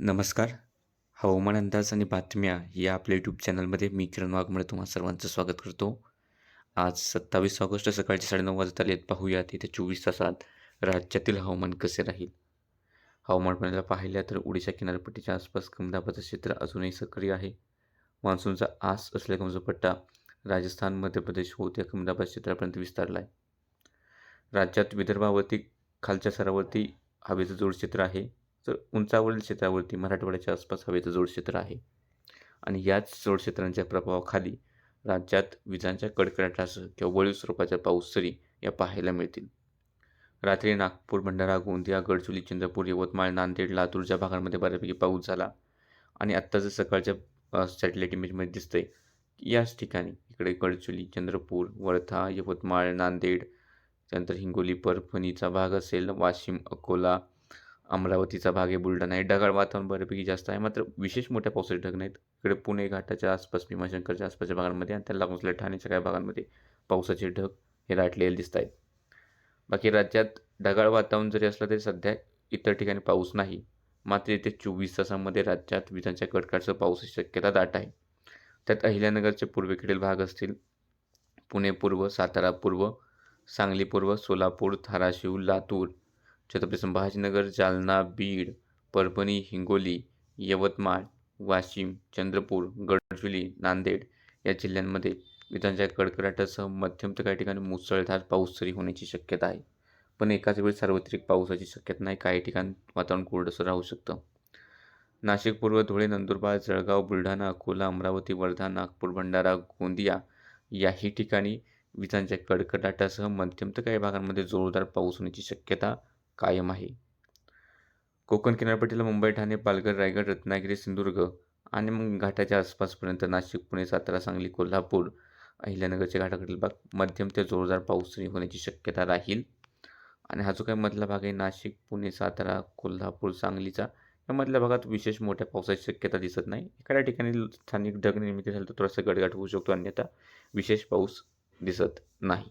नमस्कार. हवामान अंदाज आणि बातम्या या आपल्या यूट्यूब चॅनलमध्ये मी किरण वाघमळे तुम्हा सर्वांचं स्वागत करतो. आज सत्तावीस ऑगस्ट सकाळचे साडेनऊ वाजत आले आहेत पाहूयात येत्या चोवीस तासात राज्यातील हवामान कसे राहील? हवामान पाण्याला पाहिल्या तर ओडिशा किनारपट्टीच्या आसपास कमी दाबाचं क्षेत्र अजूनही सक्रिय आहे. मान्सूनचा आस असलेला कमजोर पट्टा राजस्थान मध्य प्रदेश होत्या कमी दाबाच्या क्षेत्रापर्यंत विस्तारला आहे राज्यात विदर्भावरती खालच्या स्तरावरती हवेचं जोड क्षेत्र आहे. तर उंचावरील क्षेत्रावरती मराठवाड्याच्या आसपास हवेचं जोडक्षेत्र आहे. आणि याच जोडक्षेत्रांच्या प्रभावाखाली राज्यात विजांच्या कडकडाटासह किंवा वळीव स्वरूपाच्या पाऊस सरी या पाहायला मिळतील. रात्री नागपूर भंडारा गोंदिया गडचुली चंद्रपूर यवतमाळ नांदेड लातूरच्या भागांमध्ये बऱ्यापैकी पाऊस झाला आणि आत्ता जर सकाळच्या सॅटेलाईट इमेजमध्ये दिसतंय याच ठिकाणी इकडे गडचोली चंद्रपूर वर्धा यवतमाळ नांदेड त्यानंतर हिंगोली परभणीचा भाग असेल वाशिम अकोला अमरावतीचा भाग आहे बुलढाणा आहे. ढगाळ वातावरण बऱ्यापैकी जास्त आहे. मात्र विशेष मोठ्या पावसाचे ढग नाहीत. इकडे पुणे घाटाच्या आसपास भीमाशंकरच्या आसपासच्या भागांमध्ये आणि त्याला लागून ठाण्याच्या काही भागांमध्ये पावसाचे ढग हे दाटलेले दिसत आहेत. बाकी राज्यात ढगाळ वातावरण जरी असलं तरी सध्या इतर ठिकाणी पाऊस नाही. मात्र येथे चोवीस तासामध्ये राज्यात विजांच्या कडकडचं पावसाची शक्यता दाट आहे. त्यात अहिल्यानगरचे पूर्वेकडील भाग असतील पुणे पूर्व सातारा पूर्व सांगली पूर्व सोलापूर धाराशिव लातूर छत्रपती संभाजीनगर जालना बीड परभणी हिंगोली यवतमाळ वाशिम चंद्रपूर गडचिरोली नांदेड या जिल्ह्यांमध्ये विजांच्या कडकडाटासह मध्यम तर काही ठिकाणी मुसळधार पाऊस सरी होण्याची शक्यता आहे. पण एकाच वेळी सार्वत्रिक पावसाची शक्यता नाही काही ठिकाणी वातावरण कोरडंसं राहू शकतं. नाशिक पूर्व धुळे नंदुरबार जळगाव बुलढाणा अकोला अमरावती वर्धा नागपूर भंडारा गोंदिया याही ठिकाणी विजांच्या कडकडाटासह मध्यम तर काही भागांमध्ये जोरदार पाऊस होण्याची शक्यता कायम आहे. कोकण किनारपट्टीला मुंबई ठाणे पालघर रायगड रत्नागिरी सिंधुदुर्ग आणि मग घाटाच्या आसपासपर्यंत नाशिक पुणे सातारा सांगली कोल्हापूर अहिल्यानगरच्या घाटाकडील भाग मध्यम ते जोरदार पाऊस होण्याची शक्यता राहील. आणि हा जो काही मधला भाग आहे नाशिक पुणे सातारा कोल्हापूर सांगलीचा या मधल्या भागात विशेष मोठ्या पावसाची शक्यता दिसत नाही. एखाद्या ठिकाणी स्थानिक ढग निर्मिती झाली तर थोडासा गडगाट होऊ शकतो अन्यथा विशेष पाऊस दिसत नाही.